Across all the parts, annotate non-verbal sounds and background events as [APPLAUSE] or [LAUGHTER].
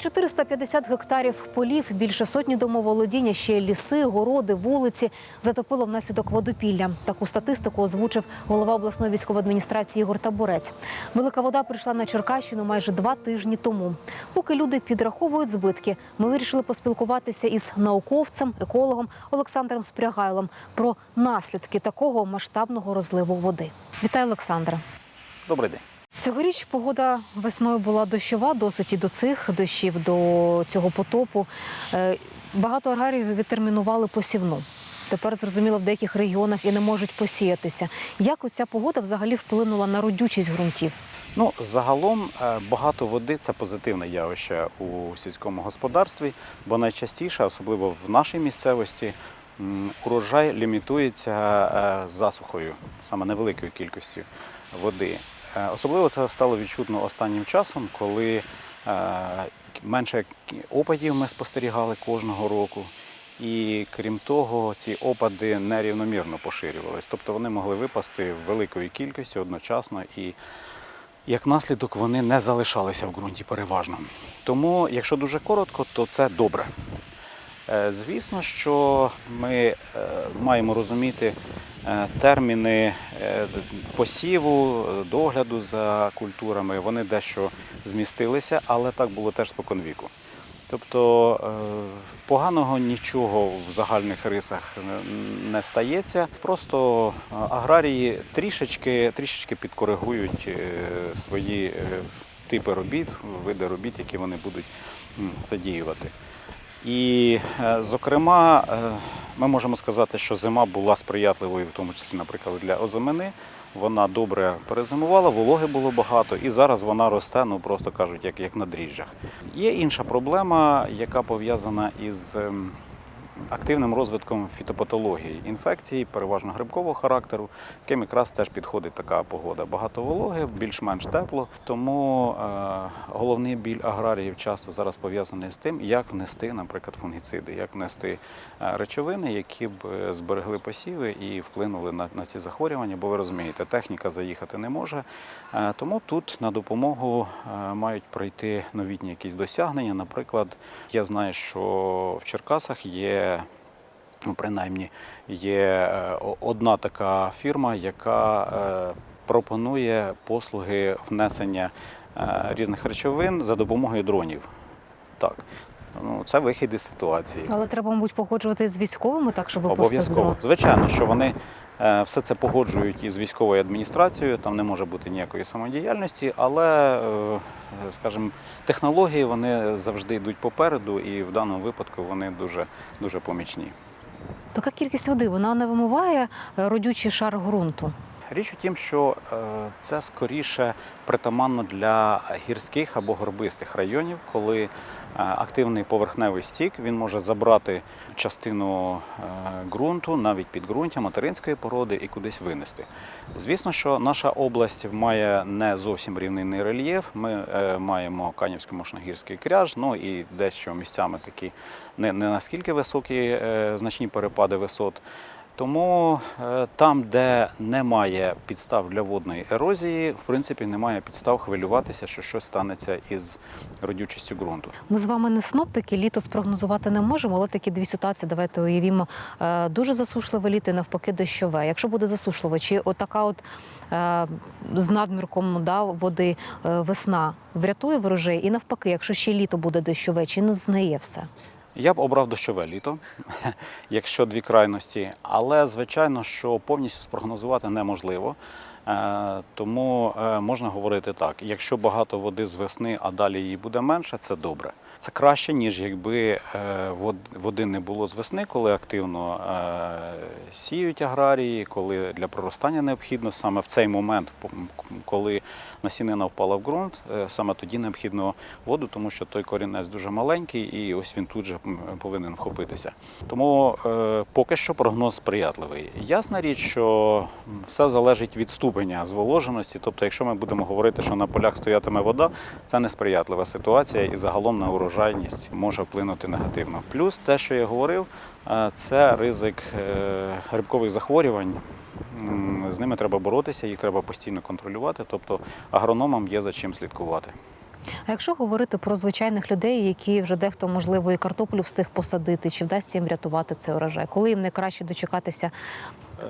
Понад 450 гектарів полів, більше сотні домоволодіння, ще ліси, городи, вулиці затопило внаслідок водопілля. Таку статистику озвучив голова обласної військової адміністрації Ігор Табурець. Велика вода прийшла на Черкащину майже два тижні тому. Поки люди підраховують збитки, ми вирішили поспілкуватися із науковцем, екологом Олександром Спрягайлом про наслідки такого масштабного розливу води. Вітаю, Олександра. Добрий день. Цьогоріч погода весною була дощова, досить і до цих дощів, до цього потопу. Е, Багато аграріїв відтермінували посівну. Тепер зрозуміло, в деяких регіонах і не можуть посіятися. Як оця погода взагалі вплинула на родючість ґрунтів? Ну, загалом е, багато води це позитивне явище у сільському господарстві, бо найчастіше, особливо в нашій місцевості, урожай лімітується е, засухою, саме невеликою кількістю води. Е, Особливо це стало відчутно останнім часом, коли е, менше опадів ми спостерігали кожного року. І крім того, ці опади нерівномірно поширювались, тобто вони могли випасти великою кількістю одночасно і як наслідок вони не залишалися в ґрунті переважно. Тому, якщо дуже коротко, то це добре. Е, Звісно, що ми маємо розуміти терміни е, посіву, е, догляду за культурами. Вони дещо змістилися, але так було теж споконвіку. Тобто е, поганого нічого в загальних рисах не- стається. Просто е, аграрії трішечки, трішечки підкоригують е, свої е, типи робіт, види робіт, які вони будуть задіювати. І, е, зокрема, е, ми можемо сказати, що зима була сприятливою, в тому числі, наприклад, для озимини. Вона добре перезимувала, вологи було багато, і зараз вона росте, ну просто кажуть, як, як на дріжджах. Є інша проблема, яка пов'язана із ем, активним розвитком фітопатології інфекцій, переважно грибкового характеру, яким якраз теж підходить така погода. Багато вологи, більш-менш тепло. Тому е, головний біль аграріїв часто зараз пов'язаний з тим, як внести, наприклад, фунгіциди, як внести е, речовини, які б е, зберегли посіви і вплинули на, на ці захворювання. Бо ви розумієте, техніка заїхати не може. Тому тут на допомогу мають прийти новітні якісь досягнення. Наприклад, я знаю, що в Черкасах є. Ну, принаймні, є е, одна така фірма, яка е, пропонує послуги внесення е, різних речовин за допомогою дронів. Так, ну це вихід із ситуації. Але треба, мабуть, погоджувати з військовими, так щоб випустити Обов'язково. Звичайно, що вони все це погоджують із військовою адміністрацією, там не може бути ніякої самодіяльності, але, е, скажімо, технології вони завжди йдуть попереду, і в даному випадку вони дуже, дуже помічні. Така кількість води вона не вимиває е, родючий шар ґрунту. Річ у тім, що е, це скоріше притаманно для гірських або горбистих районів, коли е, активний поверхневий стік він може забрати частину е, ґрунту, навіть підґрунтя материнської породи і кудись винести. Звісно, що наша область має не зовсім рівнинний рельєф. Ми маємо канівсько мошногірський кряж, ну і дещо місцями такі не, не наскільки високі значні перепади висот. Тому е, там, де немає підстав для водної ерозії, в принципі, немає підстав хвилюватися, що щось станеться із родючістю ґрунту. Ми з вами не синоптики, літо спрогнозувати не можемо, але такі дві ситуації давайте уявімо. Е, Дуже засушливе літо і навпаки дощове. Якщо буде засушливо, чи отака от е, з надмірком да, води весна врятує ворожей, і навпаки, якщо ще літо буде дощове, чи не знає все? Я б обрав дощове літо, [LAUGHS] якщо дві крайності, але звичайно, що повністю спрогнозувати неможливо. Е, Тому е, можна говорити так: якщо багато води з весни, а далі її буде менше, це добре. Це краще, ніж якби е, води не було з весни, коли активно сіють аграрії, коли для проростання необхідно саме в цей момент, коли насінина впала в ґрунт, саме тоді необхідно воду, тому що той корінець дуже маленький, і ось він тут же повинен вхопитися. Тому поки що прогноз сприятливий. Ясна річ, що все залежить від ступеня зволоженості. Тобто, якщо ми будемо говорити, що на полях стоятиме вода, це несприятлива ситуація і загалом на урожайність може вплинути негативно. Плюс те, що я говорив, е, це ризик е, грибкових захворювань. З ними треба боротися, їх треба постійно контролювати. Тобто агрономам є за чим слідкувати. А якщо говорити про звичайних людей, які вже дехто можливо і картоплю встиг посадити, чи вдасться їм врятувати цей урожай? Коли їм найкраще дочекатися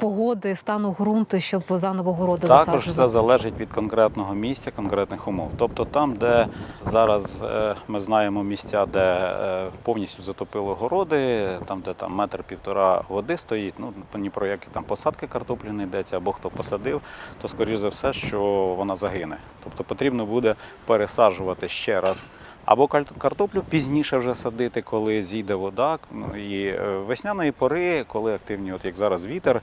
погоди, стану ґрунту, щоб заново городи Також засаджувати? все залежить від конкретного місця, конкретних умов. Тобто там, де зараз е, ми знаємо місця, де е, повністю затопило городи, там, де там метр півтора води стоїть, ну ні про які там посадки картоплі не йдеться, або хто посадив, то скоріш за все, що вона загине. Тобто потрібно буде пересаджувати ще раз. Або картоплю пізніше вже садити, коли зійде вода. Ну, І е, весняної пори, коли активні, от як зараз вітер,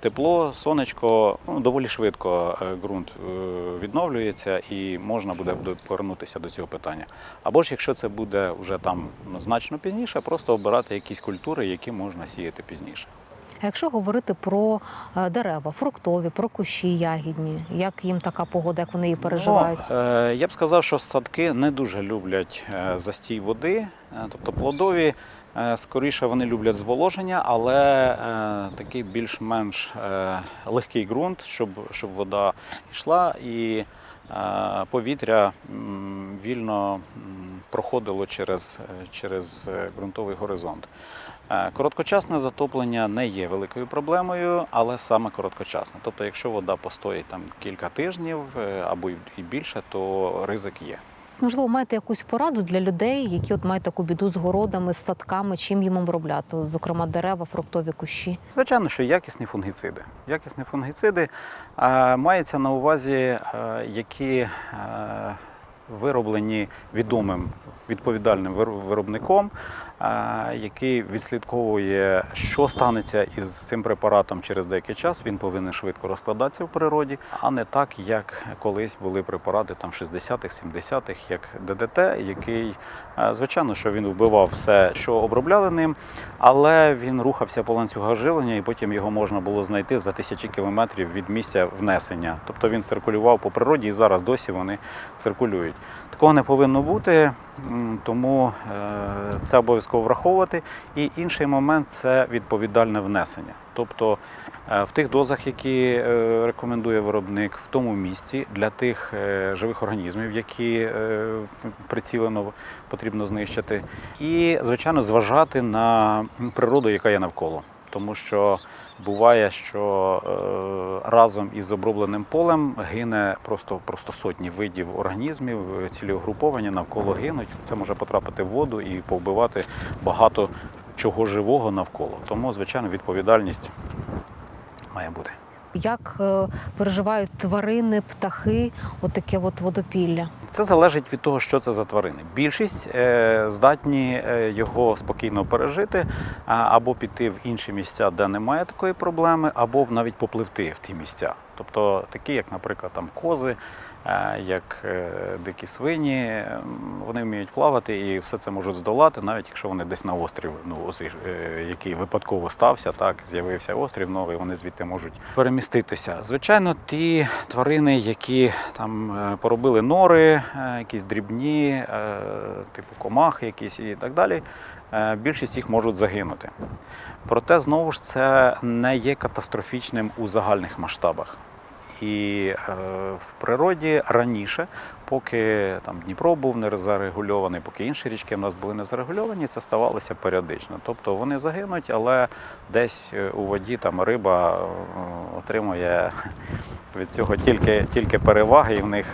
тепло, сонечко, ну, доволі швидко е, ґрунт е, відновлюється і можна буде буде повернутися до цього питання. Або ж якщо це буде вже там ну, значно пізніше, просто обирати якісь культури, які можна сіяти пізніше. А якщо говорити про е, дерева, фруктові, про кущі ягідні, як їм така погода, як вони її переживають? Ну, я б сказав, що садки не дуже люблять е, застій води, тобто плодові. Скоріше вони люблять зволоження, але е, такий більш-менш е, легкий ґрунт, щоб, щоб вода йшла і е, повітря м, вільно проходило через, е, через е, ґрунтовий горизонт. Е, Короткочасне затоплення не є великою проблемою, але саме короткочасне. Тобто, якщо вода постоїть там кілька тижнів або і більше, то ризик є. Можливо, маєте якусь пораду для людей, які от мають таку біду з городами, з садками, чим їм обробляти, зокрема дерева, фруктові кущі. Звичайно, що якісні фунгіциди. Якісні фунгіциди е, мається на увазі, е, які е, вироблені відомим відповідальним вир- виробником, е, який відслідковує, що станеться із цим препаратом через деякий час. Він повинен швидко розкладатися в природі, а не так, як колись були препарати там 60-х, 70-х, як ДДТ, який, е, звичайно, що він вбивав все, що обробляли ним, але він рухався по ланцюгах живлення, і потім його можна було знайти за тисячі кілометрів від місця внесення. Тобто він циркулював по природі, і зараз досі вони циркулюють. Такого не повинно бути, тому е, це обов'язково враховувати. І інший момент це відповідальне внесення. Тобто е, в тих дозах, які е, рекомендує виробник, в тому місці для тих живих організмів, які прицілено потрібно знищити, і звичайно зважати на природу, яка є навколо. Тому що буває, що е, разом із обробленим полем гине просто, просто сотні видів організмів, е, цілі угруповання навколо гинуть. Це може потрапити в воду і повбивати багато чого живого навколо. Тому, звичайно, відповідальність має бути. Як е, переживають тварини, птахи, отаке от водопілля? Це залежить від того, що це за тварини. Більшість е, здатні е, його спокійно пережити, або піти в інші місця, де немає такої проблеми, або навіть попливти в ті місця. Тобто такі, як, наприклад, там кози, як е, дикі свині, вони вміють плавати і все це можуть здолати, навіть якщо вони десь на острів, ну ось, е, який випадково стався, так з'явився острів новий, вони звідти можуть переміститися. Звичайно, ті тварини, які там е, поробили нори, якісь дрібні, типу комахи, якісь і так далі. Більшість їх можуть загинути. Проте, знову ж, це не є катастрофічним у загальних масштабах. І е, в природі раніше, поки там Дніпро був не зарегульований, поки інші річки в нас були не зарегульовані, це ставалося періодично. Тобто вони загинуть, але десь е, у воді там риба е, отримує від цього тільки, тільки переваги, і в них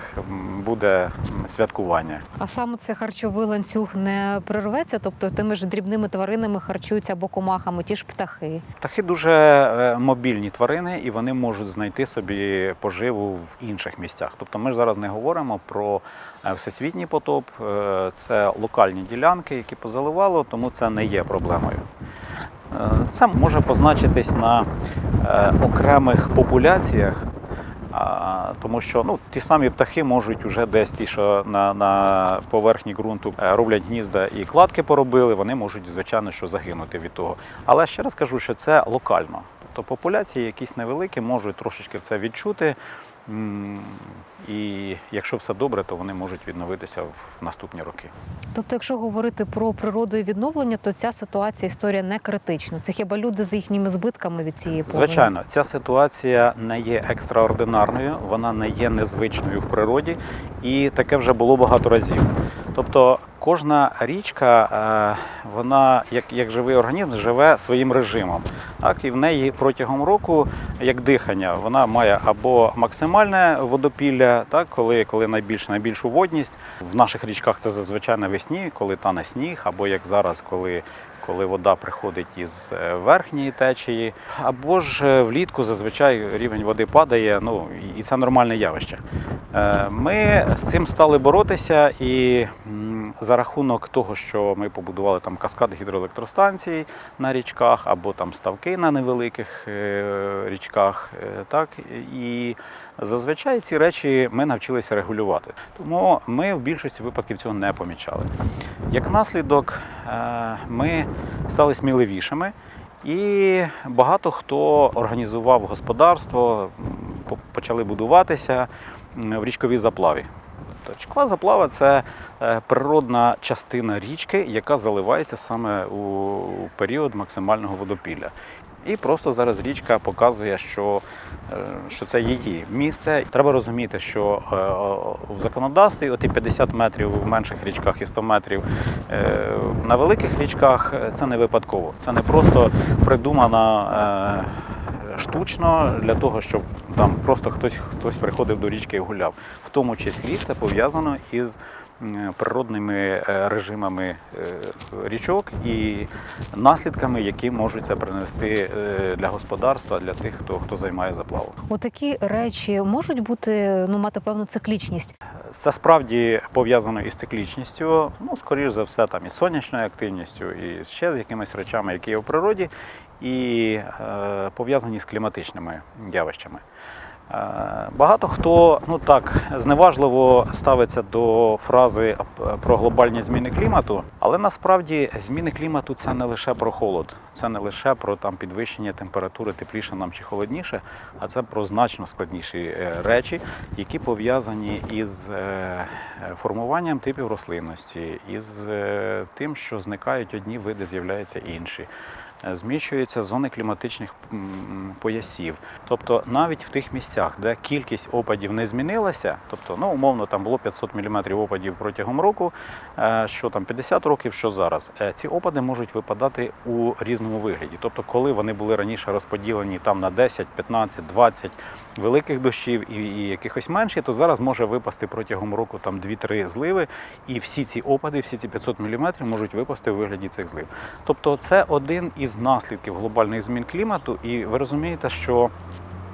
буде святкування. А саме це харчовий ланцюг не прерветься, тобто тими ж дрібними тваринами харчуються або комахами, ті ж птахи. Птахи дуже е, мобільні тварини, і вони можуть знайти собі поживу в інших місцях. Тобто ми ж зараз не говоримо про е, всесвітній потоп, е, це локальні ділянки, які позаливало, тому це не є проблемою. Це може позначитись на окремих популяціях. Тому що ну, ті самі птахи можуть уже десь ті, що на, на поверхні ґрунту е, роблять гнізда і кладки поробили, вони можуть, звичайно, що загинути від того. Але ще раз кажу, що це локально. Тобто популяції якісь невеликі можуть трошечки це відчути. І якщо все добре, то вони можуть відновитися в наступні роки. Тобто, якщо говорити про природу і відновлення, то ця ситуація історія не критична. Це хіба люди з їхніми збитками від цієї повені? Звичайно, ця ситуація не є екстраординарною, вона не є незвичною в природі, і таке вже було багато разів. Тобто кожна річка, е, вона як, як живий організм, живе своїм режимом. Так, і в неї протягом року, як дихання, вона має або максимальне водопілля, так, коли, коли найбільш, найбільшу водність. В наших річках це зазвичай навесні, коли тане сніг, або як зараз, коли коли вода приходить із е, верхньої течії, або ж е, влітку зазвичай рівень води падає. Ну і це нормальне явище. Ми з цим стали боротися, і за рахунок того, що ми побудували там каскад гідроелектростанцій на річках, або там ставки на невеликих е, річках, е, так і зазвичай ці речі ми навчилися регулювати. Тому ми в більшості випадків цього не помічали. Як наслідок, е, ми стали сміливішими, і багато хто організував господарство, почали будуватися в річковій заплаві. Тобто Річкова заплава це е, природна частина річки, яка заливається саме у період максимального водопілля. І просто зараз річка показує, що, е, що це її місце. Треба розуміти, що е, в законодавстві оті 50 метрів в менших річках і 100 метрів на великих річках це не випадково. Це не просто придумана штучно для того, щоб там просто хтось, хтось приходив до річки і гуляв. В тому числі це пов'язано із природними е, режимами е, річок і наслідками, які можуть це принести е, для господарства, для тих, хто, хто займає заплаву. Отакі речі можуть бути ну мати певну циклічність. Це справді пов'язано із циклічністю, ну, скоріш за все, там, із сонячною активністю, і ще з якимись речами, які є в природі, і е, пов'язані з кліматичними явищами. Е, Багато хто ну так зневажливо ставиться до фрази е, про глобальні зміни клімату, але насправді зміни клімату це не лише про холод, це не лише про там підвищення температури, тепліше нам чи холодніше, а це про значно складніші речі, які пов'язані із формуванням типів рослинності, із тим, що зникають одні види, з'являються інші. Е, Зміщуються зони кліматичних поясів. Тобто навіть в тих місцях, де кількість опадів не змінилася, тобто, ну, умовно, там було 500 мм опадів протягом року, е, що там 50 років, що зараз, е, ці опади можуть випадати у різному вигляді. Тобто, коли вони були раніше розподілені там на 10, 15, 20 великих дощів і, і якихось менші, то зараз може випасти протягом року там 2-3 зливи, і всі ці опади, всі ці 500 мм можуть випасти у вигляді цих злив. Тобто, це один із наслідків глобальних змін клімату, і ви розумієте, що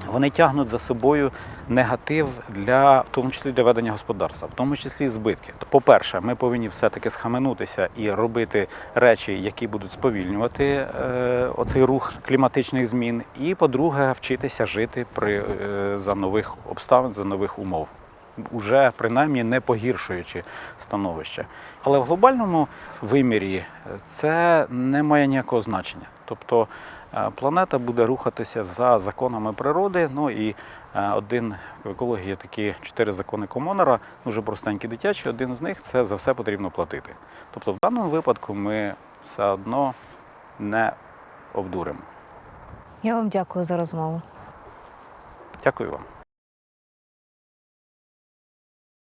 вони тягнуть за собою негатив для, в тому числі для ведення господарства, в тому числі збитки. По-перше, ми повинні все-таки схаменутися і робити речі, які будуть сповільнювати е, оцей рух кліматичних змін. І по-друге, вчитися жити при, е, за нових обставин, за нових умов. Уже принаймні не погіршуючи становище. Але в глобальному вимірі е, це не має ніякого значення. Тобто е, планета буде рухатися за законами природи. Ну і е, один в екології є такі чотири закони Комонера, дуже простенькі дитячі. Один з них це за все потрібно платити. Тобто, в даному випадку ми все одно не обдуримо. Я вам дякую за розмову. Дякую вам.